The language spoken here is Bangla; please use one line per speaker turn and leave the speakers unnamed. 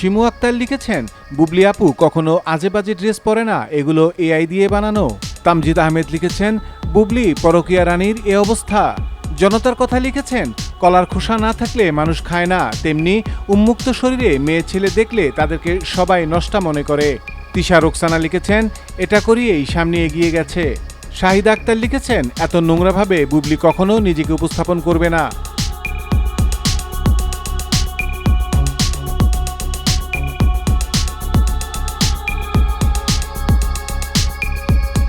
শিমু আক্তার লিখেছেন, বুবলি আপু, কখনো আজে বাজে ড্রেস পরে না, এগুলো এআই দিয়ে বানানো। তামজিদ আহমেদ লিখেছেন, বুবলি, পরকিয়া রানীর এ অবস্থা। জনতার কথা লিখেছেন, কলার খোসা না থাকলে মানুষ খায় না। তেমনি, উন্মুক্ত শরীরে মেয়ে ছেলে দেখলে তাদেরকে সবাই নষ্টা মনে করে। তিশা রোকসানা লিখেছেন, এটা করিয়েই সামনে এগিয়ে গেছে। শাহিদ আক্তার লিখেছেন, এত নোংরাভাবে বুবলি কখনো নিজেকে উপস্থাপন করবে না।